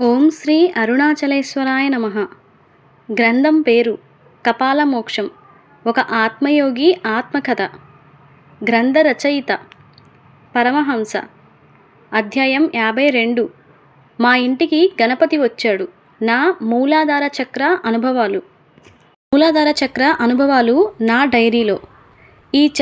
ఓం శ్రీ అరుణాచలేశ్వరాయ నమ. గ్రంథం పేరు కపాల మోక్షం ఒక ఆత్మయోగి ఆత్మకథ. గ్రంథ రచయిత పరమహంస. అధ్యాయం యాభై రెండు. మా ఇంటికి గణపతి వచ్చాడు. నా మూలాధార చక్ర అనుభవాలు. మూలాధార చక్ర అనుభవాలు నా డైరీలో. ఈ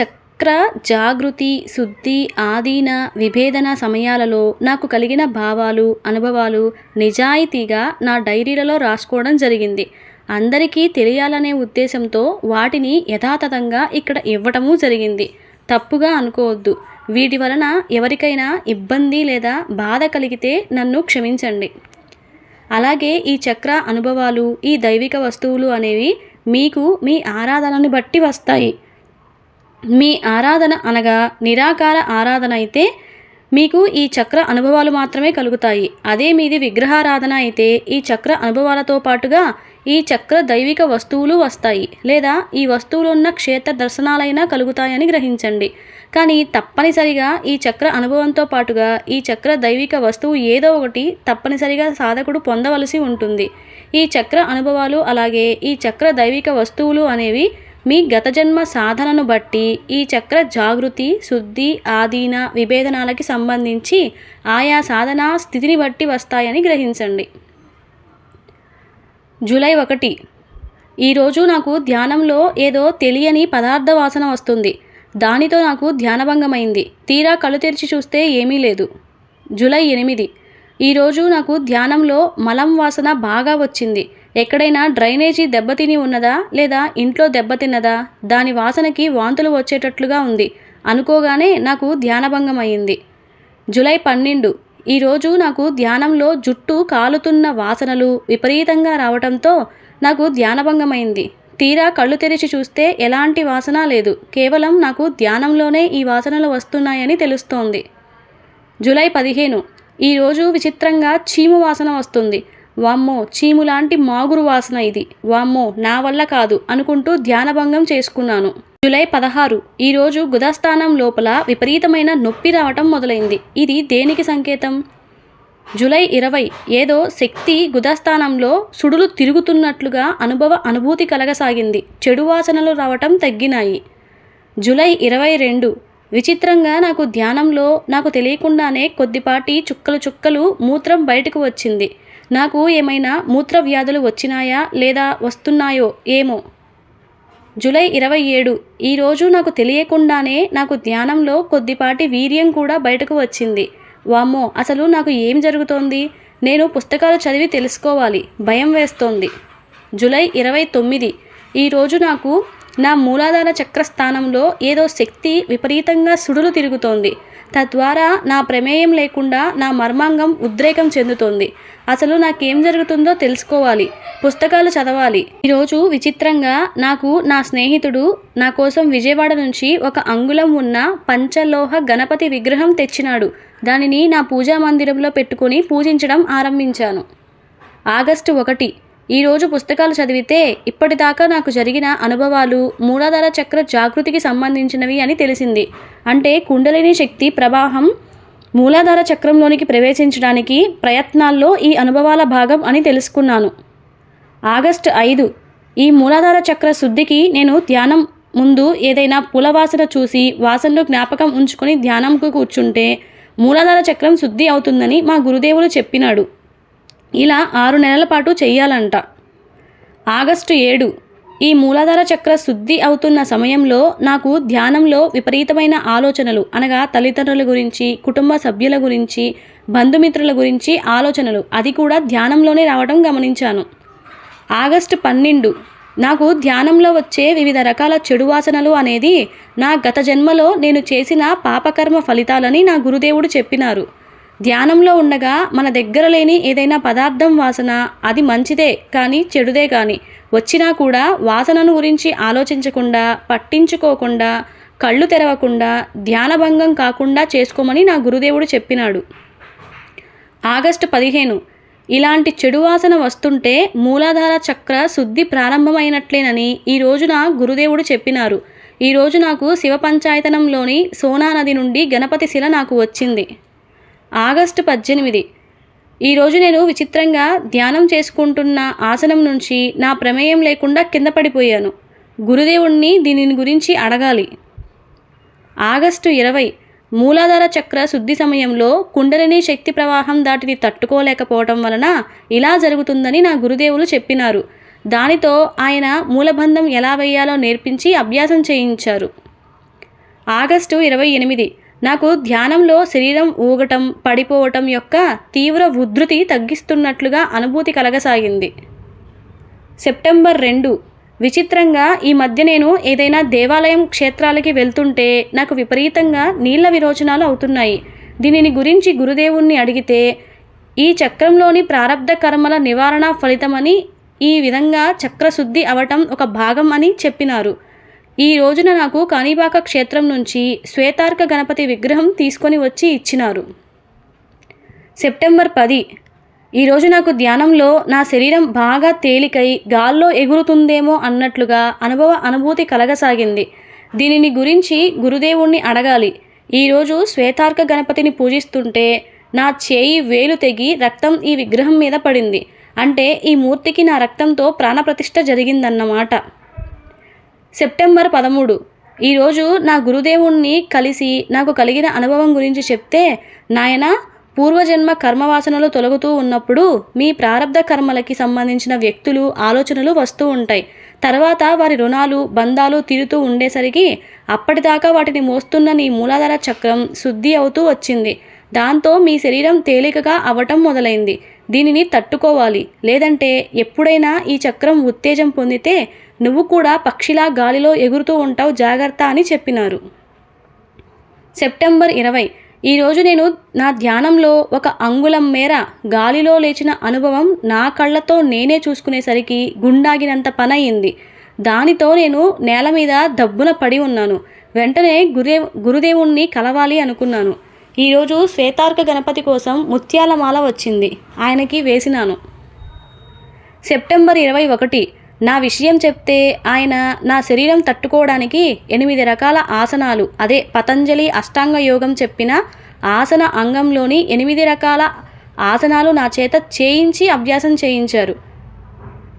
చక్ర జాగృతి శుద్ధి ఆదీన విభేదన సమయాలలో నాకు కలిగిన భావాలు అనుభవాలు నిజాయితీగా నా డైరీలలో రాసుకోవడం జరిగింది. అందరికీ తెలియాలనే ఉద్దేశంతో వాటిని యథాతథంగా ఇక్కడ ఇవ్వటము జరిగింది. తప్పుగా అనుకోవద్దు. వీటి వలన ఎవరికైనా ఇబ్బంది లేదా బాధ కలిగితే నన్ను క్షమించండి. అలాగే ఈ చక్ర అనుభవాలు ఈ దైవిక వస్తువులు అనేవి మీకు మీ ఆరాధనను బట్టి వస్తాయి. మీ ఆరాధన అనగా నిరాకార ఆరాధన అయితే మీకు ఈ చక్ర అనుభవాలు మాత్రమే కలుగుతాయి. అదే మీది విగ్రహారాధన అయితే ఈ చక్ర అనుభవాలతో పాటుగా ఈ చక్ర దైవిక వస్తువులు వస్తాయి లేదా ఈ వస్తువులు ఉన్న క్షేత్ర దర్శనాలైనా కలుగుతాయని గ్రహించండి. కానీ తప్పనిసరిగా ఈ చక్ర అనుభవంతో పాటుగా ఈ చక్ర దైవిక వస్తువు ఏదో ఒకటి తప్పనిసరిగా సాధకుడు పొందవలసి ఉంటుంది. ఈ చక్ర అనుభవాలు అలాగే ఈ చక్ర దైవిక వస్తువులు అనేవి మీ గత జన్మ సాధనను బట్టి ఈ చక్ర జాగృతి శుద్ధి ఆధీన విభేదనాలకి సంబంధించి ఆయా సాధన స్థితిని బట్టి వస్తాయని గ్రహించండి. జూలై ఒకటి. ఈరోజు నాకు ధ్యానంలో ఏదో తెలియని పదార్థ వాసన వస్తుంది. దానితో నాకు ధ్యానభంగమైంది. తీరా కళ్ళు తెరిచి చూస్తే ఏమీ లేదు. జూలై ఎనిమిది. ఈరోజు నాకు ధ్యానంలో మలం వాసన బాగా వచ్చింది. ఎక్కడైనా డ్రైనేజీ దెబ్బతిని ఉన్నదా లేదా ఇంట్లో దెబ్బతిన్నదా? దాని వాసనకి వాంతులు వచ్చేటట్లుగా ఉంది. అనుకోగానే నాకు ధ్యానభంగం అయింది జూలై పన్నెండు. ఈరోజు నాకు ధ్యానంలో జుట్టు కాలుతున్న వాసనలు విపరీతంగా రావటంతో నాకు ధ్యానభంగమైంది తీరా కళ్ళు తెరిచి చూస్తే ఎలాంటి వాసన లేదు. కేవలం నాకు ధ్యానంలోనే ఈ వాసనలు వస్తున్నాయని తెలుస్తోంది. జూలై పదిహేను. ఈరోజు విచిత్రంగా చీము వాసన వస్తుంది. వామ్మో చీము లాంటి మాగురు వాసన ఇది. వామ్మో నా వల్ల కాదు అనుకుంటూ ధ్యానభంగం చేసుకున్నాను. జూలై పదహారు ఈరోజు గుదస్థానం లోపల విపరీతమైన నొప్పి రావటం మొదలైంది. ఇది దేనికి సంకేతం? జూలై ఇరవై ఏదో శక్తి గుదస్థానంలో సుడులు తిరుగుతున్నట్లుగా అనుభవ అనుభూతి కలగసాగింది. చెడు వాసనలు రావటం తగ్గినాయి. జూలై ఇరవై రెండు విచిత్రంగా నాకు ధ్యానంలో నాకు తెలియకుండానే కొద్దిపాటి చుక్కలు చుక్కలు మూత్రం బయటకు వచ్చింది. నాకు ఏమైనా మూత్ర వ్యాధులు వచ్చినాయా లేదా వస్తున్నాయో ఏమో? జూలై ఇరవై ఏడు. ఈరోజు నాకు తెలియకుండానే నాకు ధ్యానంలో కొద్దిపాటి వీర్యం కూడా బయటకు వచ్చింది. వామ్మో అసలు నాకు ఏం జరుగుతోంది? నేను పుస్తకాలు చదివి తెలుసుకోవాలి. భయం వేస్తోంది. జూలై ఇరవై తొమ్మిది. ఈరోజు నాకు నా మూలాధార చక్రస్థానంలో ఏదో శక్తి విపరీతంగా సుడులు తిరుగుతోంది. తద్వారా నా ప్రమేయం లేకుండా నా మర్మాంగం ఉద్రేకం చెందుతోంది. అసలు నాకేం జరుగుతుందో తెలుసుకోవాలి. పుస్తకాలు చదవాలి. ఈరోజు విచిత్రంగా నాకు నా స్నేహితుడు నా కోసం విజయవాడ నుంచి ఒక అంగుళం ఉన్న పంచలోహ గణపతి విగ్రహం తెచ్చినాడు. దానిని నా పూజా మందిరంలో పెట్టుకుని పూజించడం ఆరంభించాను. ఆగస్టు ఒకటి ఈరోజు పుస్తకాలు చదివితే ఇప్పటిదాకా నాకు జరిగిన అనుభవాలు మూలాధార చక్ర జాగృతికి సంబంధించినవి అని తెలిసింది. అంటే కుండలిని శక్తి ప్రవాహం మూలాధార చక్రంలోనికి ప్రవేశించడానికి ప్రయత్నాల్లో ఈ అనుభవాల భాగం అని తెలుసుకున్నాను. ఆగస్టు ఐదు. ఈ మూలాధార చక్ర శుద్ధికి నేను ధ్యానం ముందు ఏదైనా పూల వాసన చూసి వాసనలో జ్ఞాపకం ఉంచుకొని ధ్యానంకు కూర్చుంటే మూలాధార చక్రం శుద్ధి అవుతుందని మా గురుదేవులు చెప్పినాడు. ఇలా ఆరు నెలల పాటు చేయాలంట ఆగస్టు ఏడు ఈ మూలాధార చక్ర శుద్ధి అవుతున్న సమయంలో నాకు ధ్యానంలో విపరీతమైన ఆలోచనలు అనగా తల్లిదండ్రుల గురించి కుటుంబ సభ్యుల గురించి బంధుమిత్రుల గురించి ఆలోచనలు. అది కూడా ధ్యానంలోనే రావడం గమనించాను. ఆగస్టు పన్నెండు నాకు ధ్యానంలో వచ్చే వివిధ రకాల చెడు వాసనలు అనేది నా గత జన్మలో నేను చేసిన పాపకర్మ ఫలితాలని నా గురుదేవుడు చెప్పినారు. ధ్యానంలో ఉండగా మన దగ్గర లేని ఏదైనా పదార్థం వాసన అది మంచిదే కానీ చెడుదే కానీ. వచ్చినా కూడా వాసనను గురించి ఆలోచించకుండా పట్టించుకోకుండా కళ్ళు తెరవకుండా ధ్యానభంగం కాకుండా చేసుకోమని నా గురుదేవుడు చెప్పినాడు. ఆగస్టు పదిహేను. ఇలాంటి చెడు వాసన వస్తుంటే మూలాధార చక్ర శుద్ధి ప్రారంభమైనట్లేనని ఈ రోజున గురుదేవుడు చెప్పినారు. ఈరోజు నాకు శివ పంచాయతనంలోని సోనా నది నుండి గణపతి శిల నాకు వచ్చింది. ఆగస్టు పద్దెనిమిది. ఈరోజు నేను విచిత్రంగా ధ్యానం చేసుకుంటున్న ఆసనం నుంచి నా ప్రమేయం లేకుండా కింద పడిపోయాను. గురుదేవుణ్ణి దీనిని గురించి అడగాలి. ఆగస్టు ఇరవై. మూలాధార చక్ర శుద్ధి సమయంలో కుండలిని శక్తి ప్రవాహం దాటిని తట్టుకోలేకపోవటం వలన ఇలా జరుగుతుందని నా గురుదేవులు చెప్పినారు. దానితో ఆయన మూలబంధం ఎలా వేయాలో నేర్పించి అభ్యాసం చేయించారు. ఆగస్టు ఇరవై ఎనిమిది. నాకు ధ్యానంలో శరీరం ఊగటం పడిపోవటం యొక్క తీవ్ర ఉధృతి తగ్గిస్తున్నట్లుగా అనుభూతి కలగసాగింది. సెప్టెంబర్ రెండు. విచిత్రంగా ఈ మధ్య నేను ఏదైనా దేవాలయం క్షేత్రాలకి వెళ్తుంటే నాకు విపరీతంగా నీళ్ళ విరోచనాలు అవుతున్నాయి. దీనిని గురించి గురుదేవుణ్ణి అడిగితే ఈ చక్రంలోని ప్రారంధ కర్మల నివారణ ఫలితమని ఈ విధంగా చక్రశుద్ధి అవటం ఒక భాగం అని చెప్పినారు. ఈ రోజున నాకు కాణిబాక క్షేత్రం నుంచి శ్వేతార్క గణపతి విగ్రహం తీసుకొని వచ్చి ఇచ్చినారు. సెప్టెంబర్ పది. ఈరోజు నాకు ధ్యానంలో నా శరీరం బాగా తేలికై గాల్లో ఎగురుతుందేమో అన్నట్లుగా అనుభవ అనుభూతి కలగసాగింది. దీనిని గురించి గురుదేవుణ్ణి అడగాలి. ఈరోజు శ్వేతార్క గణపతిని పూజిస్తుంటే నా చేయి వేలు తెగి రక్తం ఈ విగ్రహం మీద పడింది. అంటే ఈ మూర్తికి నా రక్తంతో ప్రాణప్రతిష్ఠ జరిగిందన్నమాట. సెప్టెంబర్ పదమూడు. ఈరోజు నా గురుదేవుణ్ణి కలిసి నాకు కలిగిన అనుభవం గురించి చెప్తే నాయన పూర్వజన్మ కర్మవాసనలు తొలగుతూ ఉన్నప్పుడు మీ ప్రారంధ కర్మలకి సంబంధించిన వ్యక్తులు ఆలోచనలు వస్తూ ఉంటాయి. తర్వాత వారి రుణాలు బంధాలు తీరుతూ ఉండేసరికి అప్పటిదాకా వాటిని మోస్తున్న నీ మూలాధార చక్రం శుద్ధి అవుతూ వచ్చింది. దాంతో మీ శరీరం తేలికగా అవ్వటం మొదలైంది. దీనిని తట్టుకోవాలి. లేదంటే ఎప్పుడైనా ఈ చక్రం ఉత్తేజం పొందితే నువ్వు కూడా పక్షిలా గాలిలో ఎగురుతూ ఉంటావు జాగ్రత్త అని చెప్పినారు. సెప్టెంబర్ ఇరవై. ఈరోజు నేను నా ధ్యానంలో ఒక అంగుళం మేర గాలిలో లేచిన అనుభవం నా కళ్ళతో నేనే చూసుకునేసరికి గుండాగినంత పనయింది. దానితో నేను నేల మీద దబ్బున పడి ఉన్నాను. వెంటనే గురే గురుదేవుణ్ణి కలవాలి అనుకున్నాను. ఈరోజు శ్వేతార్క గణపతి కోసం ముత్యాల మాల వచ్చింది. ఆయనకి వేసినాను. సెప్టెంబర్ ఇరవై ఒకటి. నా విషయం చెప్తే ఆయన నా శరీరం తట్టుకోవడానికి ఎనిమిది రకాల ఆసనాలు. అదే పతంజలి అష్టాంగ యోగం చెప్పిన ఆసన అంగంలోని ఎనిమిది రకాల ఆసనాలు నా చేత చేయించి అభ్యాసం చేయించారు.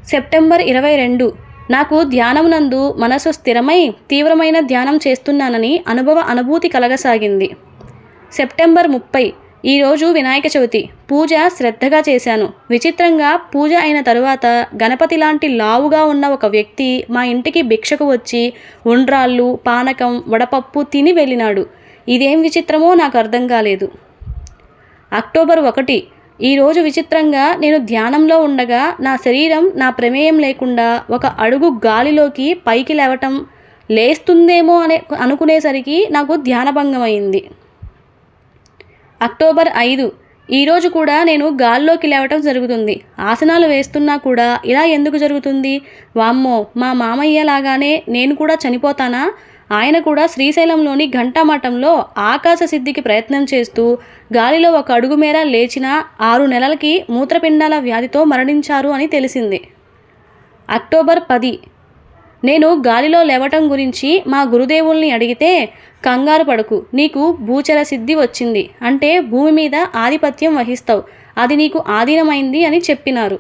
సెప్టెంబర్ ఇరవై రెండు. నాకు ధ్యానం నందు మనసు స్థిరమై తీవ్రమైన ధ్యానం చేస్తున్నానని అనుభవ అనుభూతి కలగసాగింది. సెప్టెంబర్ ముప్పై. ఈరోజు వినాయక చవితి. పూజ శ్రద్ధగా చేశాను. విచిత్రంగా పూజ అయిన తరువాత గణపతి లాంటి లావుగా ఉన్న ఒక వ్యక్తి మా ఇంటికి భిక్షకు వచ్చి ఉండ్రాళ్ళు పానకం వడపప్పు తిని వెళ్ళినాడు. ఇదేం విచిత్రమో నాకు అర్థం కాలేదు. అక్టోబర్ ఒకటి. ఈరోజు విచిత్రంగా నేను ధ్యానంలో ఉండగా నా శరీరం నా ప్రమేయం లేకుండా ఒక అడుగు గాలిలోకి పైకి లేవటం లేస్తుందేమో అనే అనుకునేసరికి నాకు ధ్యానభంగమైంది అక్టోబర్ ఐదు. ఈరోజు కూడా నేను గాల్లోకి లేవటం జరుగుతుంది. ఆసనాలు వేస్తున్నా కూడా ఇలా ఎందుకు జరుగుతుంది? వామ్మో మా మామయ్య లాగానే నేను కూడా చనిపోతానా? ఆయన కూడా శ్రీశైలంలోని ఘంటామఠంలో ఆకాశ సిద్ధికి ప్రయత్నం చేస్తూ గాలిలో ఒక అడుగు మేర లేచిన ఆరు నెలలకి మూత్రపిండాల వ్యాధితో మరణించారు అని తెలిసింది. అక్టోబర్ పది. నేను గాలిలో లేవటం గురించి మా గురుదేవుల్ని అడిగితే కంగారు పడకు నీకు భూచర సిద్ధి వచ్చింది. అంటే భూమి మీద ఆధిపత్యం వహిస్తావు. అది నీకు ఆధీనమైంది అని చెప్పినారు.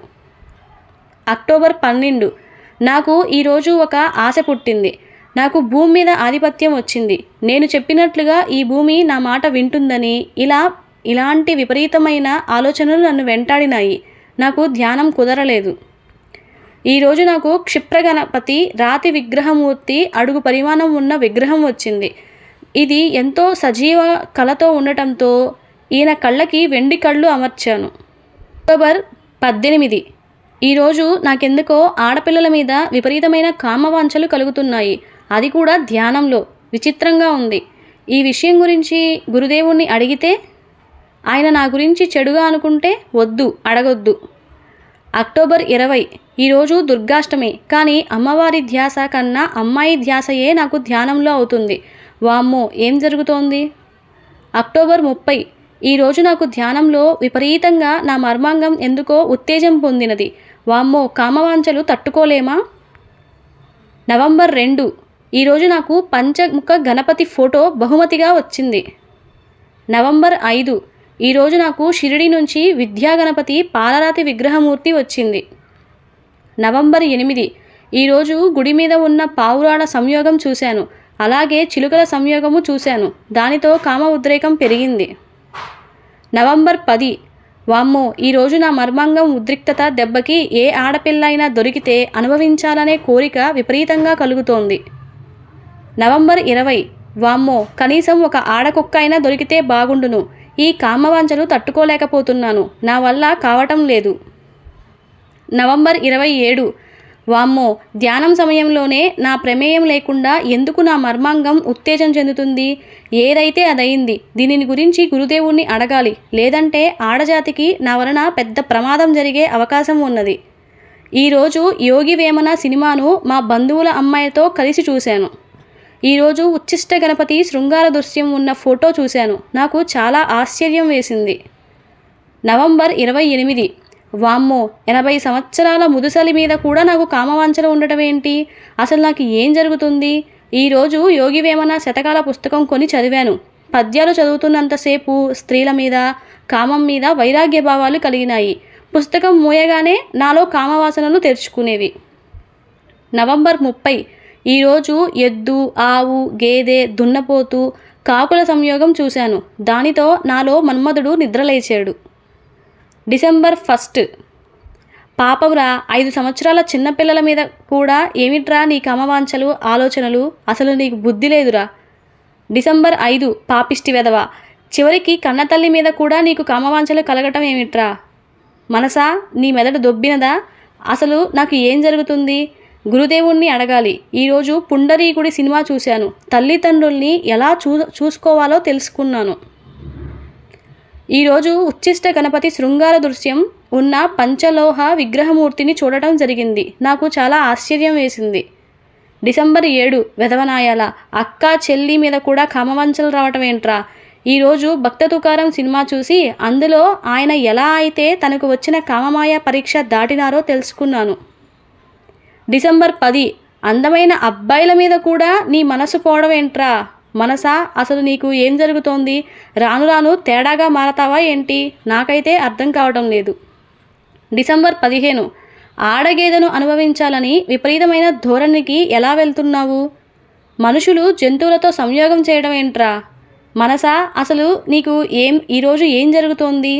అక్టోబర్ పన్నెండు. నాకు ఈరోజు ఒక ఆశ పుట్టింది. నాకు భూమి మీద ఆధిపత్యం వచ్చింది. నేను చెప్పినట్లుగా ఈ భూమి నా మాట వింటుందని ఇలా ఇలాంటి విపరీతమైన ఆలోచనలు నన్ను వెంటాడినాయి. నాకు ధ్యానం కుదరలేదు. ఈరోజు నాకు క్షిప్రగణపతి రాతి విగ్రహమూర్తి అడుగు పరిమాణం ఉన్న విగ్రహం వచ్చింది. ఇది ఎంతో సజీవ కళతో ఉండటంతో ఈయన కళ్ళకి వెండి కళ్ళు అమర్చాను. అక్టోబర్ పద్దెనిమిది. ఈరోజు నాకెందుకో ఆడపిల్లల మీద విపరీతమైన కామవాంఛలు కలుగుతున్నాయి. అది కూడా ధ్యానంలో విచిత్రంగా ఉంది. ఈ విషయం గురించి గురుదేవుణ్ణి అడిగితే ఆయన నా గురించి చెడుగా అనుకుంటే వద్దు అడగొద్దు. అక్టోబర్ ఇరవై. ఈరోజు దుర్గాష్టమి. కానీ అమ్మవారి ధ్యాస కన్నా అమ్మాయి ధ్యాసయే నాకు ధ్యానంలో అవుతుంది. వామ్మో ఏం జరుగుతోంది? అక్టోబర్ ముప్పై. ఈరోజు నాకు ధ్యానంలో విపరీతంగా నా మర్మాంగం ఎందుకో ఉత్తేజం పొందినది. వామ్మో కామవాంఛలు తట్టుకోలేమా? నవంబర్ రెండు. ఈరోజు నాకు పంచముఖ గణపతి ఫోటో బహుమతిగా వచ్చింది. నవంబర్ ఐదు. ఈరోజు నాకు షిరిడి నుంచి విద్యాగణపతి పాలరాతి విగ్రహమూర్తి వచ్చింది. నవంబర్ ఎనిమిది. ఈరోజు గుడి మీద ఉన్న పావురాల సంయోగం చూశాను. అలాగే చిలుకల సంయోగము చూశాను. దానితో కామ ఉద్రేకం పెరిగింది. నవంబర్ పది. వామ్మో ఈరోజు నా మర్మాంగం ఉద్రిక్తత దెబ్బకి ఏ ఆడపిల్ల అయినా దొరికితే అనుభవించాలనే కోరిక విపరీతంగా కలుగుతోంది. నవంబర్ ఇరవై. వామ్మో కనీసం ఒక ఆడకుక్క అయినా దొరికితే బాగుండును. ఈ కామవాంఛలు తట్టుకోలేకపోతున్నాను. నా వల్ల కావటం లేదు. నవంబర్ ఇరవై ఏడు. వామ్మో ధ్యానం సమయంలోనే నా ప్రమేయం లేకుండా ఎందుకు నా మర్మాంగం ఉత్తేజం చెందుతుంది? ఏదైతే అదయింది దీనిని గురించి గురుదేవుణ్ణి అడగాలి. లేదంటే ఆడజాతికి నా వలన పెద్ద ప్రమాదం జరిగే అవకాశం ఉన్నది. ఈరోజు యోగి వేమన సినిమాను మా బంధువుల అమ్మాయితో కలిసి చూశాను. ఈరోజు ఉచ్ఛిష్ట గణపతి శృంగార దృశ్యం ఉన్న ఫోటో చూశాను. నాకు చాలా ఆశ్చర్యం వేసింది. నవంబర్ ఇరవై ఎనిమిది. వామ్మో ఎనభై సంవత్సరాల ముదుసలి మీద కూడా నాకు కామవాంఛన ఉండటం ఏంటి? అసలు నాకు ఏం జరుగుతుంది? ఈరోజు యోగి వేమన శతకాల పుస్తకం కొని చదివాను. పద్యాలు చదువుతున్నంతసేపు స్త్రీల మీద కామం మీద వైరాగ్య భావాలు కలిగినాయి. పుస్తకం మూయగానే నాలో కామవాసనలు తెరుచుకునేవి. నవంబర్ ముప్పై. ఈరోజు ఎద్దు ఆవు గేదె దున్నపోతు కాకుల సంయోగం చూశాను. దానితో నాలో మన్మధుడు నిద్రలేచాడు. December first. పాపంరా ఐదు సంవత్సరాల చిన్నపిల్లల మీద కూడా ఏమిట్రా నీ కమవాంఛలు ఆలోచనలు? అసలు నీకు బుద్ధి లేదురా. డిసెంబర్ ఐదు పాపిష్టి వెధవ. చివరికి కన్నతల్లి మీద కూడా నీకు కమవాంఛలు కలగటం ఏమిట్రా? మనసా నీ మెదడు దొబ్బినదా? అసలు నాకు ఏం జరుగుతుంది? గురుదేవుణ్ణి అడగాలి. ఈరోజు పుండరీకుడి సినిమా చూశాను. తల్లిదండ్రుల్ని ఎలా చూ చూసుకోవాలో తెలుసుకున్నాను. ఈరోజు ఉచ్చిష్ట గణపతి శృంగార దృశ్యం ఉన్న పంచలోహ విగ్రహమూర్తిని చూడటం జరిగింది. నాకు చాలా ఆశ్చర్యం వేసింది. డిసెంబర్ ఏడు వెధవనాయాల. అక్క చెల్లి మీద కూడా కామవంచలు రావటం ఏంట్రా? ఈరోజు భక్త తుకారం సినిమా చూసి అందులో ఆయన ఎలా అయితే తనకు వచ్చిన కామమాయ పరీక్ష దాటినారో తెలుసుకున్నాను. డిసెంబర్ పది. అందమైన అబ్బాయిల మీద కూడా నీ మనసు పోవడం ఏంట్రా మనసా? అసలు నీకు ఏం జరుగుతోంది? రాను రాను తేడాగా మారతావా ఏంటి? నాకైతే అర్థం కావడం లేదు. డిసెంబర్ పదిహేను. ఆడగేదెను అనుభవించాలని విపరీతమైన ధోరణికి ఎలా వెళ్తున్నావు? మనుషులు జంతువులతో సంయోగం చేయడం ఏంట్రా? మనసా? అసలు నీకు ఏం ఈరోజు ఏం జరుగుతోంది?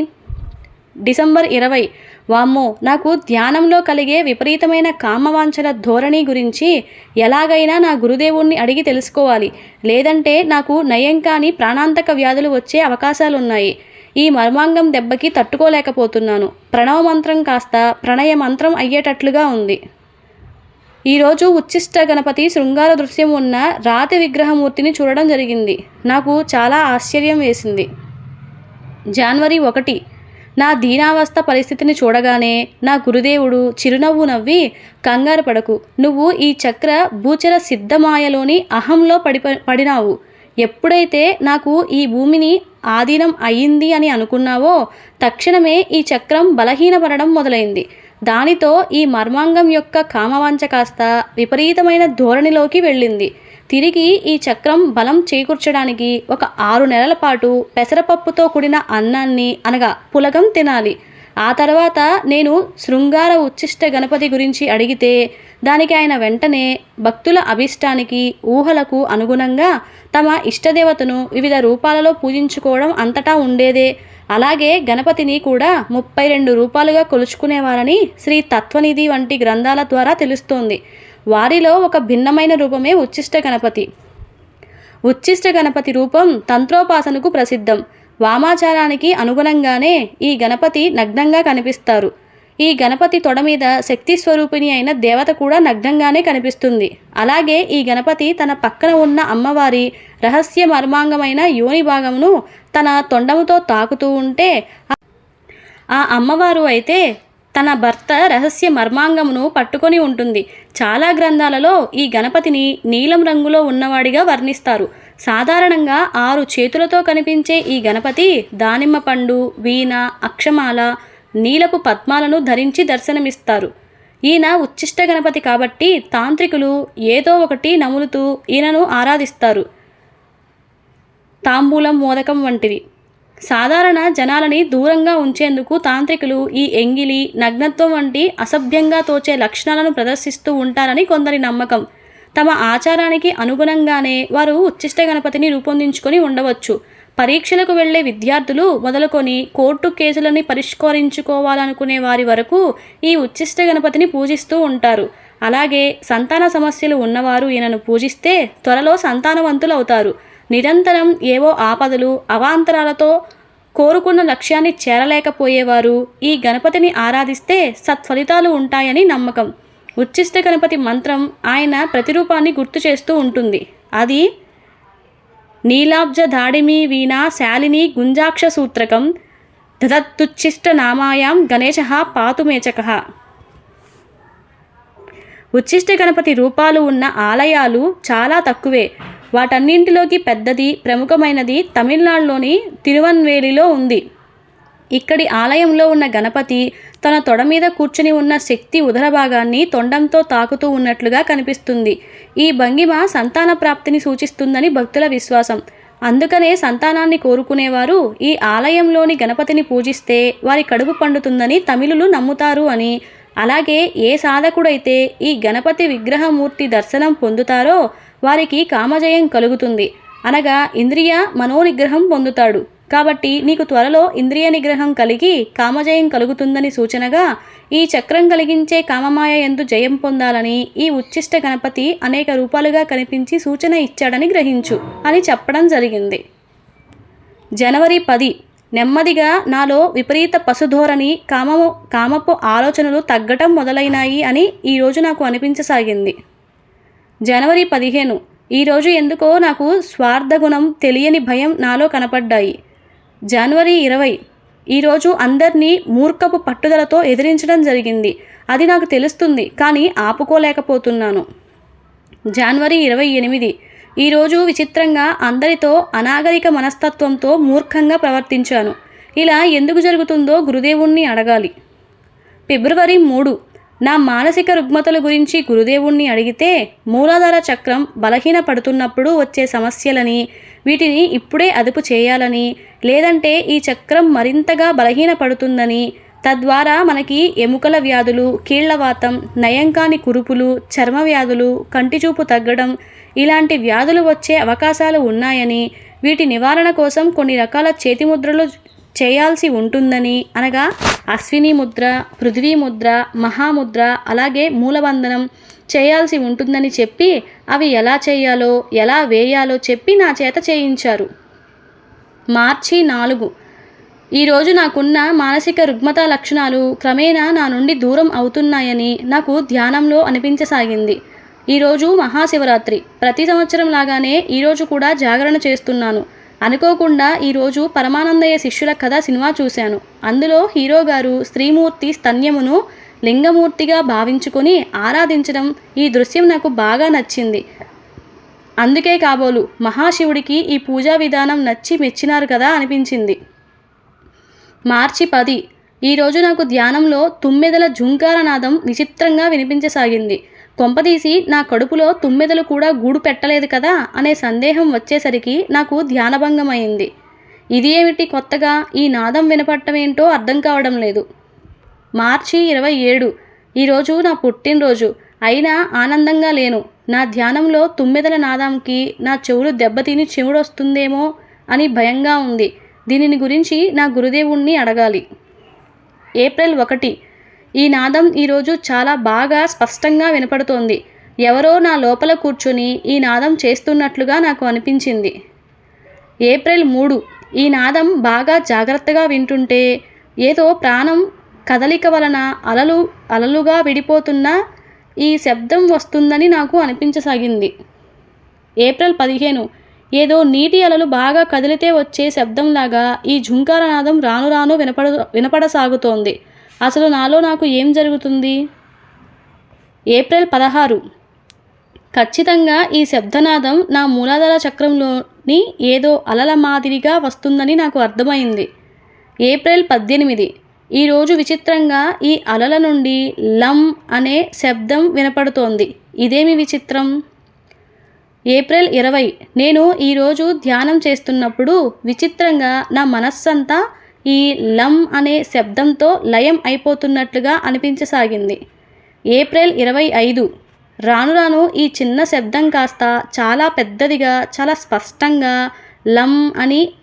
డిసెంబర్ ఇరవై. వామ్మో నాకు ధ్యానంలో కలిగే విపరీతమైన కామవాంఛల ధోరణి గురించి ఎలాగైనా నా గురుదేవుణ్ణి అడిగి తెలుసుకోవాలి. లేదంటే నాకు నయం కాని ప్రాణాంతక వ్యాధులు వచ్చే అవకాశాలున్నాయి. ఈ మర్మాంగం దెబ్బకి తట్టుకోలేకపోతున్నాను. ప్రణవ మంత్రం కాస్త ప్రణయ మంత్రం అయ్యేటట్లుగా ఉంది. ఈరోజు ఉచ్చిష్ట గణపతి శృంగార దృశ్యం ఉన్న రాతి విగ్రహమూర్తిని చూడడం జరిగింది. నాకు చాలా ఆశ్చర్యం వేసింది. జనవరి ఒకటి. నా దీనావస్థ పరిస్థితిని చూడగానే నా గురుదేవుడు చిరునవ్వు నవ్వి కంగారు పడకు నువ్వు ఈ చక్ర భూచర సిద్ధమాయలోని అహంలో పడి పడినావు. ఎప్పుడైతే నాకు ఈ భూమిని ఆధీనం అయ్యింది అని అనుకున్నావో తక్షణమే ఈ చక్రం బలహీనపడడం మొదలైంది. దానితో ఈ మర్మాంగం యొక్క కామవాంచ కాస్త విపరీతమైన ధోరణిలోకి వెళ్ళింది. తిరిగి ఈ చక్రం బలం చేకూర్చడానికి ఒక ఆరు నెలల పాటు పెసరపప్పుతో కూడిన అన్నాన్ని అనగా పులగం తినాలి. ఆ తర్వాత నేను శృంగార ఉచ్ఛిష్ట గణపతి గురించి అడిగితే దానికి ఆయన వెంటనే భక్తుల అభిష్టానికి ఊహలకు అనుగుణంగా తమ ఇష్టదేవతను వివిధ రూపాలలో పూజించుకోవడం అంతటా ఉండేదే. అలాగే గణపతిని కూడా ముప్పై రెండు రూపాలుగా కొలుచుకునేవారని శ్రీ తత్వనిధి వంటి గ్రంథాల ద్వారా తెలుస్తోంది. వారిలో ఒక భిన్నమైన రూపమే ఉచ్చిష్ట గణపతి. ఉచ్చిష్ట గణపతి రూపం తంత్రోపాసనకు ప్రసిద్ధం. వామాచారానికి అనుగుణంగానే ఈ గణపతి నగ్నంగా కనిపిస్తారు. ఈ గణపతి తొడ మీద శక్తి స్వరూపిణి అయిన దేవత కూడా నగ్నంగానే కనిపిస్తుంది. అలాగే ఈ గణపతి తన పక్కన ఉన్న అమ్మవారి రహస్య మర్మాంగమైన యోని భాగమును తన తొండముతో తాకుతూ ఉంటే ఆ అమ్మవారు అయితే తన భర్త రహస్య మర్మాంగమును పట్టుకొని ఉంటుంది. చాలా గ్రంథాలలో ఈ గణపతిని నీలం రంగులో ఉన్నవాడిగా వర్ణిస్తారు. సాధారణంగా ఆరు చేతులతో కనిపించే ఈ గణపతి దానిమ్మ పండు వీణ అక్షమాల నీలపు పద్మాలను ధరించి దర్శనమిస్తారు. ఈయన ఉచ్చిష్ట గణపతి కాబట్టి తాంత్రికులు ఏదో ఒకటి నములుతూ ఈయనను ఆరాధిస్తారు. తాంబూలం మోదకం వంటివి. సాధారణ జనాలని దూరంగా ఉంచేందుకు తాంత్రికులు ఈ ఎంగిలి నగ్నత్వం వంటి అసభ్యంగా తోచే లక్షణాలను ప్రదర్శిస్తూ ఉంటారని కొందరి నమ్మకం. తమ ఆచారానికి అనుగుణంగానే వారు ఉచ్చిష్ట గణపతిని రూపొందించుకొని ఉండవచ్చు. పరీక్షలకు వెళ్ళే విద్యార్థులు మొదలుకొని కోర్టు కేసులని పరిష్కరించుకోవాలనుకునే వారి వరకు ఈ ఉచ్చిష్ట గణపతిని పూజిస్తూ ఉంటారు. అలాగే సంతాన సమస్యలు ఉన్నవారు ఈయనను పూజిస్తే త్వరలో సంతానవంతులవుతారు. నిరంతరం ఏవో ఆపదలు అవాంతరాలతో కోరుకున్న లక్ష్యాన్ని చేరలేకపోయేవారు. ఈ గణపతిని ఆరాధిస్తే సత్ఫలితాలు ఉంటాయని నమ్మకం. ఉచ్చిష్ట గణపతి మంత్రం ఆయన ప్రతిరూపాన్ని గుర్తు చేస్తూ ఉంటుంది. అది నీలాబ్జ దాడిమి వీణా శాలిని గుంజాక్ష సూత్రకం దదత్తుచ్చిష్ట నామాయాం గణేశ పాతుమేచక ఉచ్చిష్ట గణపతి రూపాలు ఉన్న ఆలయాలు చాలా తక్కువే. వాటన్నింటిలోకి పెద్దది ప్రముఖమైనది తమిళనాడులోని తిరువన్వేలిలో ఉంది. ఇక్కడి ఆలయంలో ఉన్న గణపతి తన తొడ మీద కూర్చుని ఉన్న శక్తి ఉదర భాగాన్ని తొండంతో తాకుతూ ఉన్నట్లుగా కనిపిస్తుంది. ఈ భంగిమ సంతాన ప్రాప్తిని సూచిస్తుందని భక్తుల విశ్వాసం. అందుకనే సంతానాన్ని కోరుకునేవారు ఈ ఆలయంలోని గణపతిని పూజిస్తే వారి కడుపు పండుతుందని తమిళులు నమ్ముతారు అని. అలాగే ఏ సాధకుడైతే ఈ గణపతి విగ్రహమూర్తి దర్శనం పొందుతారో వారికి కామజయం కలుగుతుంది. అనగా ఇంద్రియ మనోనిగ్రహం పొందుతాడు. కాబట్టి నీకు త్వరలో ఇంద్రియ నిగ్రహం కలిగి కామజయం కలుగుతుందని సూచనగా ఈ చక్రం కలిగించే కామమాయ ఎందు జయం పొందాలని ఈ ఉచ్ఛిష్ట గణపతి అనేక రూపాలుగా కనిపించి సూచన ఇచ్చాడని గ్రహించు అని చెప్పడం జరిగింది. జనవరి పది. నెమ్మదిగా నాలో విపరీత పశుధోరణి కామము కామపు ఆలోచనలు తగ్గటం మొదలైనాయి అని ఈరోజు నాకు అనిపించసాగింది. జనవరి పదిహేను. ఈరోజు ఎందుకో నాకు స్వార్థగుణం తెలియని భయం నాలో కనపడ్డాయి. జనవరి ఇరవై. ఈరోజు అందరినీ మూర్ఖపు పట్టుదలతో ఎదిరించడం జరిగింది. అది నాకు తెలుస్తుంది కానీ ఆపుకోలేకపోతున్నాను. జనవరి ఇరవై ఎనిమిది. ఈరోజు విచిత్రంగా అందరితో అనాగరిక మనస్తత్వంతో మూర్ఖంగా ప్రవర్తించాను. ఇలా ఎందుకు జరుగుతుందో గురుదేవుణ్ణి అడగాలి. ఫిబ్రవరి మూడు. నా మానసిక రుగ్మతల గురించి గురుదేవుణ్ణి అడిగితే మూలాధార చక్రం బలహీనపడుతున్నప్పుడు వచ్చే సమస్యలని వీటిని ఇప్పుడే అదుపు చేయాలని లేదంటే ఈ చక్రం మరింతగా బలహీనపడుతుందని తద్వారా మనకి ఎముకల వ్యాధులు కీళ్ళవాతం నయంకాని కురుపులు చర్మ వ్యాధులు కంటిచూపు తగ్గడం ఇలాంటి వ్యాధులు వచ్చే అవకాశాలు ఉన్నాయని వీటి నివారణ కోసం కొన్ని రకాల చేతిముద్రలు చేయాల్సి ఉంటుందని అనగా అశ్విని ముద్ర పృథ్వీ ముద్ర మహాముద్ర అలాగే మూలబంధనం చేయాల్సి ఉంటుందని చెప్పి అవి ఎలా చేయాలో ఎలా వేయాలో చెప్పి నా చేత చేయించారు. మార్చి నాలుగు. ఈరోజు నాకున్న మానసిక రుగ్మత లక్షణాలు క్రమేణా నా నుండి దూరం అవుతున్నాయని నాకు ధ్యానంలో అనిపించసాగింది. ఈరోజు మహాశివరాత్రి. ప్రతి సంవత్సరం లాగానే ఈరోజు కూడా జాగరణ చేస్తున్నాను. అనుకోకుండా ఈరోజు పరమానందయ్య శిష్యుల కథ సినిమా చూశాను. అందులో హీరో గారు స్త్రీమూర్తి స్తన్యమును లింగమూర్తిగా భావించుకొని ఆరాధించడం ఈ దృశ్యం నాకు బాగా నచ్చింది. అందుకే కాబోలు మహాశివుడికి ఈ పూజా విధానం నచ్చి మెచ్చినారు కదా అనిపించింది. మార్చి పది. ఈరోజు నాకు ధ్యానంలో తుమ్మెదల జుంకారనాదం విచిత్రంగా వినిపించసాగింది. కొంపదీసి నా కడుపులో తుమ్మెదలు కూడా గూడు పెట్టలేదు కదా అనే సందేహం వచ్చేసరికి నాకు ధ్యానభంగమైంది. ఇది ఏమిటి కొత్తగా? ఈ నాదం వినపడటం ఏంటో అర్థం కావడం లేదు. మార్చి ఇరవై ఏడు. ఈరోజు నా పుట్టినరోజు. అయినా ఆనందంగా లేను. నా ధ్యానంలో తుమ్మెదల నాదంకి నా చెవులు దెబ్బతిని చెవుడొస్తుందేమో అని భయంగా ఉంది. దీనిని గురించి నా గురుదేవుణ్ణి అడగాలి. ఏప్రిల్ ఒకటి. ఈ నాదం ఈరోజు చాలా బాగా స్పష్టంగా వినపడుతోంది. ఎవరో నా లోపల కూర్చొని ఈ నాదం చేస్తున్నట్లుగా నాకు అనిపించింది. ఏప్రిల్ మూడు. ఈ నాదం బాగా జాగ్రత్తగా వింటుంటే ఏదో ప్రాణం కదలిక వలన అలలు అలలుగా విడిపోతున్న ఈ శబ్దం వస్తుందని నాకు అనిపించసాగింది. ఏప్రిల్ పదిహేను. ఏదో నీటి అలలు బాగా కదిలితే వచ్చే శబ్దంలాగా ఈ ఝుంకారనాదం రాను రాను వినపడ వినపడసాగుతోంది. అసలు నాలో నాకు ఏం జరుగుతుంది? ఏప్రిల్ పదహారు. ఖచ్చితంగా ఈ శబ్దనాదం నా మూలాధార చక్రంలోని ఏదో అలల మాదిరిగా వస్తుందని నాకు అర్థమైంది. ఏప్రిల్ పద్దెనిమిది. ఈరోజు విచిత్రంగా ఈ అలల నుండి లం అనే శబ్దం వినపడుతోంది. ఇదేమి విచిత్రం? ఏప్రిల్ ఇరవై. నేను ఈరోజు ధ్యానం చేస్తున్నప్పుడు విచిత్రంగా నా మనస్సంతా ఈ లం అనే శబ్దంతో లయం అయిపోతున్నట్లుగా అనిపించసాగింది. ఏప్రిల్ ఇరవై ఐదు. రాను రాను ఈ చిన్న శబ్దం కాస్త చాలా పెద్దదిగా చాలా స్పష్టంగా లం అని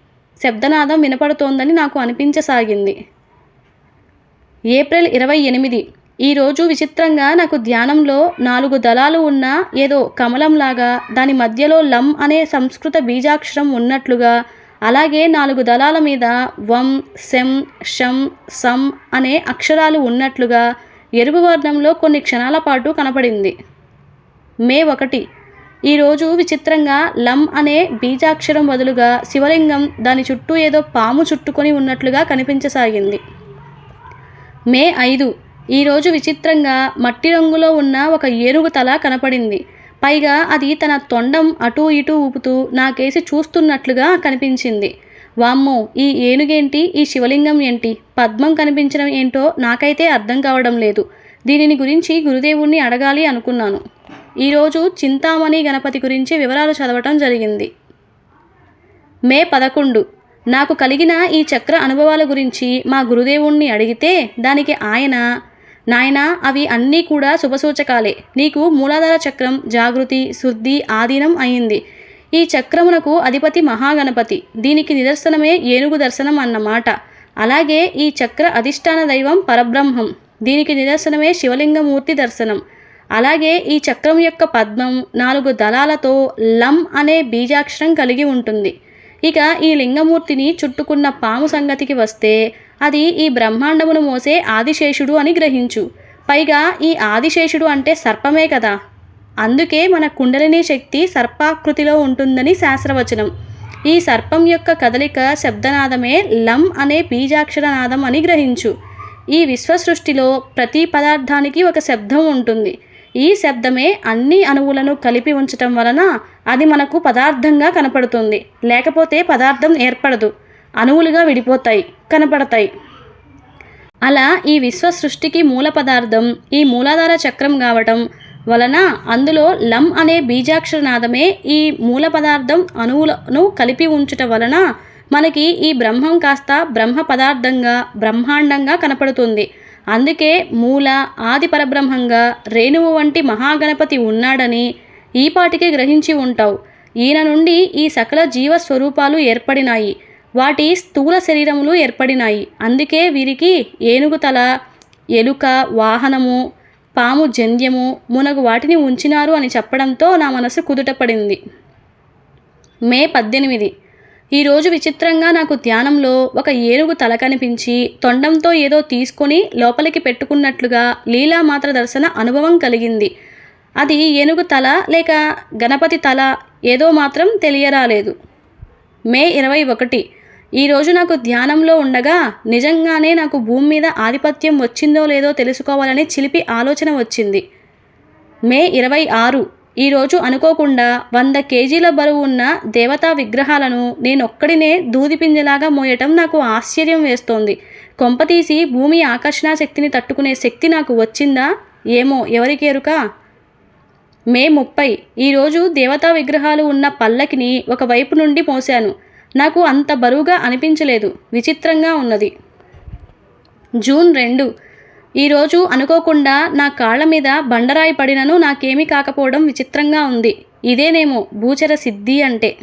శబ్దనాదం వినపడుతోందని నాకు అనిపించసాగింది. ఏప్రిల్ ఇరవై ఎనిమిది. ఈరోజు విచిత్రంగా నాకు ధ్యానంలో నాలుగు దళాలు ఉన్న ఏదో కమలంలాగా దాని మధ్యలో లం అనే సంస్కృత బీజాక్షరం ఉన్నట్లుగా అలాగే నాలుగు దళాల మీద వం శం షం సం అనే అక్షరాలు ఉన్నట్లుగా ఎరుపు వర్ణంలో కొన్ని క్షణాల పాటు కనపడింది. మే ఒకటి. ఈరోజు విచిత్రంగా లం అనే బీజాక్షరం బదులుగా శివలింగం దాని చుట్టూ ఏదో పాము చుట్టుకొని ఉన్నట్లుగా కనిపించసాగింది. మే ఐదు. ఈరోజు విచిత్రంగా మట్టి రంగులో ఉన్న ఒక ఏనుగు తల కనపడింది. పైగా అది తన తొండం అటూ ఇటూ ఊపుతూ నాకేసి చూస్తున్నట్లుగా కనిపించింది. వామ్మో ఈ ఏనుగేంటి? ఈ శివలింగం ఏంటి? పద్మం కనిపించడం ఏంటో నాకైతే అర్థం కావడం లేదు. దీనిని గురించి గురుదేవుణ్ణి అడగాలి అనుకున్నాను. ఈరోజు చింతామణి గణపతి గురించి వివరాలు చదవటం జరిగింది. మే పదకొండు. నాకు కలిగిన ఈ చక్ర అనుభవాల గురించి మా గురుదేవుణ్ణి అడిగితే దానికి ఆయన నాయనా అవి అన్నీ కూడా శుభసూచకాలే. నీకు మూలాధార చక్రం జాగృతి శుద్ధి ఆధీనం అయింది. ఈ చక్రమునకు అధిపతి మహాగణపతి. దీనికి నిదర్శనమే ఏనుగు దర్శనం అన్నమాట అలాగే ఈ చక్ర అధిష్టాన దైవం పరబ్రహ్మం. దీనికి నిదర్శనమే శివలింగమూర్తి దర్శనం. అలాగే ఈ చక్రం యొక్క పద్మం నాలుగు దళాలతో లం అనే బీజాక్షరం కలిగి ఉంటుంది. ఇక ఈ లింగమూర్తిని చుట్టుకున్న పాము సంగతికి వస్తే అది ఈ బ్రహ్మాండమును మోసే ఆదిశేషుడు అని గ్రహించు. పైగా ఈ ఆదిశేషుడు అంటే సర్పమే కదా. అందుకే మన కుండలిని శక్తి సర్పాకృతిలో ఉంటుందని శాస్త్రవచనం. ఈ సర్పం యొక్క కదలిక శబ్దనాదమే లం అనే బీజాక్షరనాదం అని గ్రహించు. ఈ విశ్వసృష్టిలో ప్రతి పదార్థానికి ఒక శబ్దం ఉంటుంది. ఈ శబ్దమే అన్ని అణువులను కలిపి ఉంచటం వలన అది మనకు పదార్థంగా కనపడుతుంది. లేకపోతే పదార్థం ఏర్పడదు. అణువులుగా విడిపోతాయి కనపడతాయి. అలా ఈ విశ్వ సృష్టికి మూల పదార్థం ఈ మూలాధార చక్రం కావటం వలన అందులో లం అనే బీజాక్షరనాదమే ఈ మూల పదార్థం అణువులను కలిపి ఉంచుట వలన మనకి ఈ బ్రహ్మం కాస్త బ్రహ్మ పదార్థంగా బ్రహ్మాండంగా కనపడుతుంది. అందుకే మూల ఆది పరబ్రహ్మంగా రేణువు వంటి మహాగణపతి ఉన్నాడని ఈపాటికి గ్రహించి ఉంటావు. ఈయన నుండి ఈ సకల జీవ స్వరూపాలు ఏర్పడినాయి. వాటి స్థూల శరీరములు ఏర్పడినాయి. అందుకే వీరికి ఏనుగు తల ఎలుక వాహనము పాము జంధ్యము మునగు వాటిని ఉంచినారు అని చెప్పడంతో నా మనసు కుదుటపడింది. మే పద్దెనిమిది. ఈరోజు విచిత్రంగా నాకు ధ్యానంలో ఒక ఏనుగు తల కనిపించి తొండంతో ఏదో తీసుకొని లోపలికి పెట్టుకున్నట్లుగా లీలామాత్ర దర్శన అనుభవం కలిగింది. అది ఏనుగు తల లేక గణపతి తల ఏదో మాత్రం తెలియరాలేదు. మే ఇరవై ఒకటి. ఈరోజు నాకు ధ్యానంలో ఉండగా నిజంగానే నాకు భూమి మీద ఆధిపత్యం వచ్చిందో లేదో తెలుసుకోవాలని చిలిపి ఆలోచన వచ్చింది. మే ఇరవై ఆరు. ఈరోజు అనుకోకుండా వంద కేజీల బరువు ఉన్న దేవతా విగ్రహాలను నేనొక్కడినే దూదిపింజలాగా మోయటం నాకు ఆశ్చర్యం వేస్తోంది. కొంపతీసి భూమి ఆకర్షణ శక్తిని తట్టుకునే శక్తి నాకు వచ్చిందా? ఏమో ఎవరికేరుక మే ముప్పై. ఈరోజు దేవతా విగ్రహాలు ఉన్న పల్లకిని ఒకవైపు నుండి మోశాను. నాకు అంత బరువుగా అనిపించలేదు. విచిత్రంగా ఉన్నది. జూన్ రెండు. ఈరోజు అనుకోకుండా నా కాళ్ళ మీద బండరాయి పడినను నాకేమీ కాకపోవడం విచిత్రంగా ఉంది. ఇదేనేమో భూచర సిద్ధి అంటే.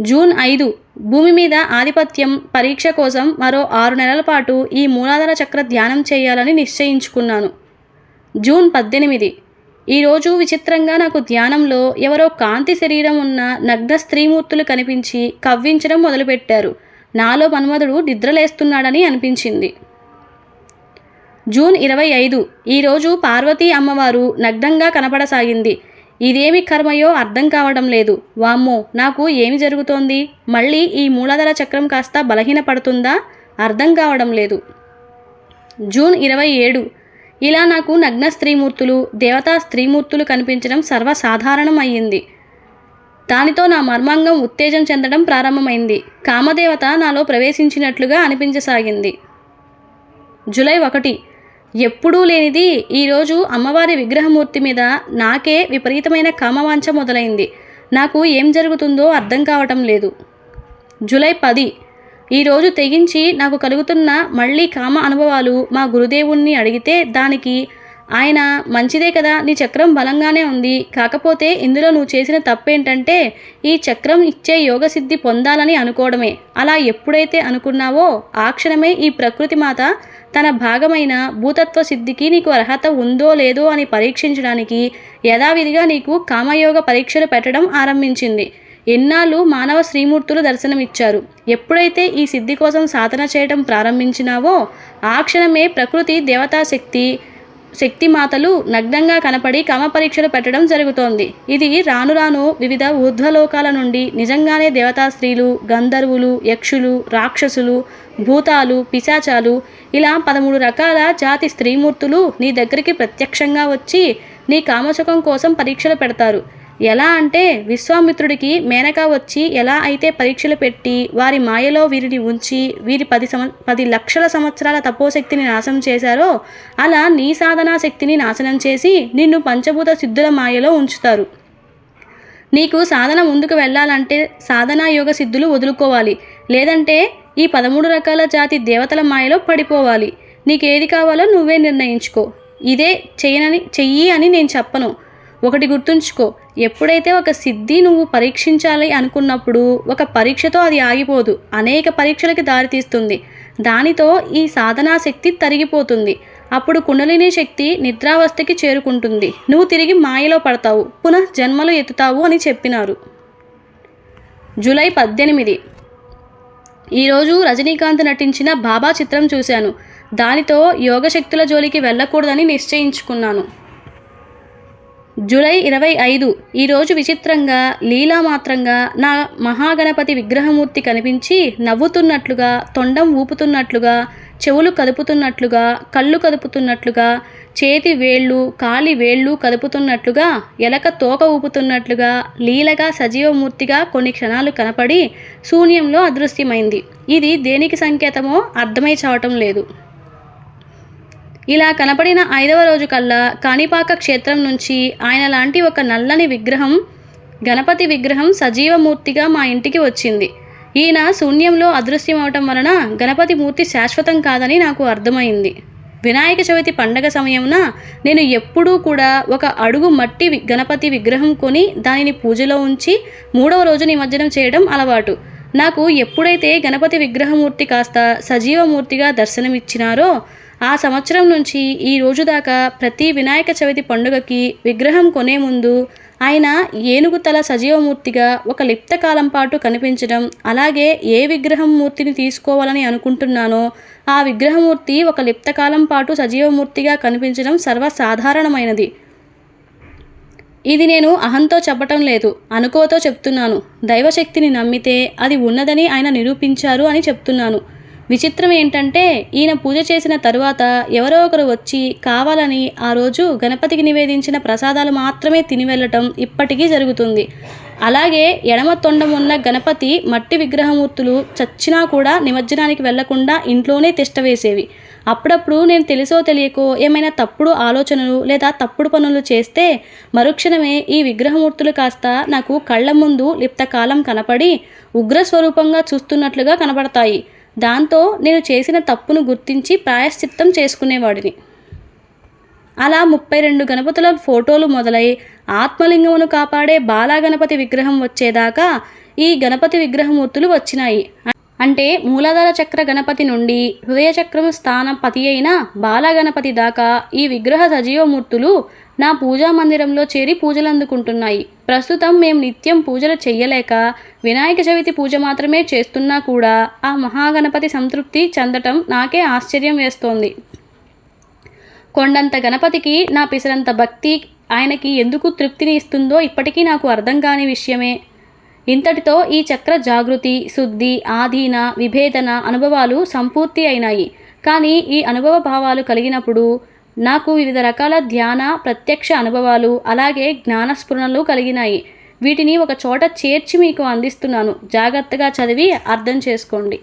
జూన్ ఐదు. భూమి మీద ఆధిపత్యం పరీక్ష కోసం మరో ఆరు నెలల పాటు ఈ మూలాధార చక్ర ధ్యానం చేయాలని నిశ్చయించుకున్నాను. జూన్ పద్దెనిమిది. ఈరోజు విచిత్రంగా నాకు ధ్యానంలో ఎవరో కాంతి శరీరం ఉన్న నగ్న స్త్రీమూర్తులు కనిపించి కవ్వించడం మొదలుపెట్టారు. నాలో మన్మధుడు నిద్రలేస్తున్నాడని అనిపించింది. జూన్ ఇరవై ఐదు. ఈరోజు పార్వతీ అమ్మవారు నగ్నంగా కనపడసాగింది. ఇదేమి కర్మయో అర్థం కావడం లేదు. వామ్మో నాకు ఏమి జరుగుతోంది? మళ్ళీ ఈ మూలాధార చక్రం కాస్త బలహీనపడుతుందా? అర్థం కావడం లేదు. జూన్ ఇరవై ఏడు. ఇలా నాకు నగ్న స్త్రీమూర్తులు దేవతా స్త్రీమూర్తులు కనిపించడం సర్వసాధారణం అయ్యింది దానితో నా మర్మాంగం ఉత్తేజం చెందడం ప్రారంభమైంది. కామదేవత నాలో ప్రవేశించినట్లుగా అనిపించసాగింది. జూలై ఒకటి. ఎప్పుడూ లేనిది ఈరోజు అమ్మవారి విగ్రహమూర్తి మీద నాకే విపరీతమైన కామవాంఛ మొదలైంది. నాకు ఏం జరుగుతుందో అర్థం కావటం లేదు. జూలై పది. ఈరోజు తెగించి నాకు కలుగుతున్న మళ్ళీ కామ అనుభవాలు మా గురుదేవుణ్ణి అడిగితే దానికి ఆయన మంచిదే కదా నీ చక్రం బలంగానే ఉంది. కాకపోతే ఇందులో నువ్వు చేసిన తప్పేంటంటే ఈ చక్రం ఇచ్చే యోగసిద్ధి పొందాలని అనుకోవడమే. అలా ఎప్పుడైతే అనుకున్నావో ఆ క్షణమే ఈ ప్రకృతి మాత తన భాగమైన భూతత్వ సిద్ధికి నీకు అర్హత ఉందో లేదో అని పరీక్షించడానికి యథావిధిగా నీకు కామయోగ పరీక్షలు పెట్టడం ఆరంభించింది. ఎన్నాళ్ళు మానవ శ్రీమూర్తులు దర్శనమిచ్చారు? ఎప్పుడైతే ఈ సిద్ధి కోసం సాధన చేయటం ప్రారంభించినావో ఆ క్షణమే ప్రకృతి దేవతాశక్తి శక్తిమాతలు నగ్నంగా కనపడి కమ పరీక్షలు పెట్టడం జరుగుతోంది. ఇది రాను రాను వివిధ ఊర్ధ్వలోకాల నుండి నిజంగానే దేవతా స్త్రీలు గంధర్వులు యక్షులు రాక్షసులు భూతాలు పిశాచాలు ఇలా పదమూడు రకాల జాతి స్త్రీమూర్తులు నీ దగ్గరికి ప్రత్యక్షంగా వచ్చి నీ కామసుఖం కోసం పరీక్షలు పెడతారు. ఎలా అంటే విశ్వామిత్రుడికి మేనక వచ్చి ఎలా అయితే పరీక్షలు పెట్టి వారి మాయలో వీరిని ఉంచి వీరి పది సంవ పది లక్షల సంవత్సరాల తపోశక్తిని నాశనం చేశారో అలా నీ సాధనా శక్తిని నాశనం చేసి నిన్ను పంచభూత సిద్ధుల మాయలో ఉంచుతారు. నీకు సాధన ముందుకు వెళ్ళాలంటే సాధనా యోగ సిద్ధులు వదులుకోవాలి. లేదంటే ఈ పదమూడు రకాల జాతి దేవతల మాయలో పడిపోవాలి. నీకేది కావాలో నువ్వే నిర్ణయించుకో. ఇదే చేయనని చెయ్యి అని నేను చెప్పను. ఒకటి గుర్తుంచుకో ఎప్పుడైతే ఒక సిద్ధి నువ్వు పరీక్షించాలి అనుకున్నప్పుడు ఒక పరీక్షతో అది ఆగిపోదు. అనేక పరీక్షలకి దారితీస్తుంది దానితో ఈ సాధనా శక్తి తరిగిపోతుంది. అప్పుడు కుండలిని శక్తి నిద్రావస్థకి చేరుకుంటుంది. నువ్వు తిరిగి మాయలో పడతావు. పునః జన్మలు ఎత్తుతావు అని చెప్పినారు. జూలై పద్దెనిమిది. ఈరోజు రజనీకాంత్ నటించిన బాబా చిత్రం చూశాను. దానితో యోగశక్తుల జోలికి వెళ్ళకూడదని నిశ్చయించుకున్నాను. జూలై ఇరవై ఐదు. ఈరోజు విచిత్రంగా లీలామాత్రంగా నా మహాగణపతి విగ్రహమూర్తి కనిపించి నవ్వుతున్నట్లుగా తొండం ఊపుతున్నట్లుగా చెవులు కదుపుతున్నట్లుగా కళ్ళు కదుపుతున్నట్లుగా చేతి వేళ్ళు కాలి వేళ్ళు కదుపుతున్నట్లుగా ఎలక తోక ఊపుతున్నట్లుగా లీలగా సజీవమూర్తిగా కొన్ని క్షణాలు కనపడి శూన్యంలో అదృశ్యమైంది. ఇది దేనికి సంకేతమో అర్థమై చావటం లేదు. ఇలా కనపడిన ఐదవ రోజు కల్లా కాణిపాక క్షేత్రం నుంచి ఆయన లాంటి ఒక నల్లని విగ్రహం గణపతి విగ్రహం సజీవమూర్తిగా మా ఇంటికి వచ్చింది. ఈయన శూన్యంలో అదృశ్యమవటం వలన గణపతి మూర్తి శాశ్వతం కాదని నాకు అర్థమైంది. వినాయక చవితి పండగ సమయమున నేను ఎప్పుడూ కూడా ఒక అడుగు మట్టి గణపతి విగ్రహం కొని దానిని పూజలో ఉంచి మూడవ రోజు నిమజ్జనం చేయడం అలవాటు. నాకు ఎప్పుడైతే గణపతి విగ్రహమూర్తి కాస్త సజీవమూర్తిగా దర్శనమిచ్చినారో ఆ సంవత్సరం నుంచి ఈ రోజు దాకా ప్రతి వినాయక చవితి పండుగకి విగ్రహం కొనే ముందు ఆయన ఏనుగు తల సజీవమూర్తిగా ఒక లిప్త కాలం పాటు కనిపించడం అలాగే ఏ విగ్రహం మూర్తిని తీసుకోవాలని అనుకుంటున్నానో ఆ విగ్రహమూర్తి ఒక లిప్త కాలం పాటు సజీవమూర్తిగా కనిపించడం సర్వసాధారణమైనది. ఇది నేను అహంతో చెప్పటం లేదు అనుకోతో చెప్తున్నాను. దైవశక్తిని నమ్మితే అది ఉన్నదని ఆయన నిరూపించారు అని చెప్తున్నాను. విచిత్రం ఏంటంటే ఈయన పూజ చేసిన తరువాత ఎవరో ఒకరు వచ్చి కావాలని ఆ రోజు గణపతికి నివేదించిన ప్రసాదాలు మాత్రమే తిని వెళ్ళటం ఇప్పటికీ జరుగుతుంది. అలాగే ఎడమ తొండం ఉన్న గణపతి మట్టి విగ్రహమూర్తులు చచ్చినా కూడా నిమజ్జనానికి వెళ్ళకుండా ఇంట్లోనే తిష్టవేసేవి అప్పుడప్పుడు నేను తెలుసో తెలియకో ఏమైనా తప్పుడు ఆలోచనలు లేదా తప్పుడు పనులు చేస్తే మరుక్షణమే ఈ విగ్రహమూర్తులు కాస్త నాకు కళ్ళ ముందు లిప్తకాలం కనపడి ఉగ్రస్వరూపంగా చూస్తున్నట్లుగా కనబడతాయి దాంతో నేను చేసిన తప్పును గుర్తించి ప్రాయశ్చిత్తం చేసుకునేవాడిని. అలా ముప్పై రెండు గణపతుల ఫోటోలు మొదలై ఆత్మలింగమును కాపాడే బాలాగణపతి విగ్రహం వచ్చేదాకా ఈ గణపతి విగ్రహమూర్తులు వచ్చినాయి. అంటే మూలాధార చక్ర గణపతి నుండి హృదయ చక్రం స్థానం పతి అయిన బాలగణపతి దాకా ఈ విగ్రహ సజీవమూర్తులు నా పూజా మందిరంలో చేరి పూజలు అందుకుంటున్నాయి. ప్రస్తుతం మేము నిత్యం పూజలు చెయ్యలేక వినాయక చవితి పూజ మాత్రమే చేస్తున్నా కూడా ఆ మహాగణపతి సంతృప్తి చెందటం నాకే ఆశ్చర్యం వేస్తోంది. కొండంత గణపతికి నా పిసరంత భక్తి ఆయనకి ఎందుకు తృప్తిని ఇస్తుందో ఇప్పటికీ నాకు అర్థం కాని విషయమే. ఇంతటితో ఈ చక్ర జాగృతి శుద్ధి ఆధీన విభేదన అనుభవాలు సంపూర్తి అయినాయి. కానీ ఈ అనుభవ భావాలు కలిగినప్పుడు నాకు వివిధ రకాల ధ్యాన ప్రత్యక్ష అనుభవాలు అలాగే జ్ఞానస్ఫురణలు కలిగినాయి. వీటిని ఒక చోట చేర్చి మీకు అందిస్తున్నాను. జాగ్రత్తగా చదివి అర్థం చేసుకోండి.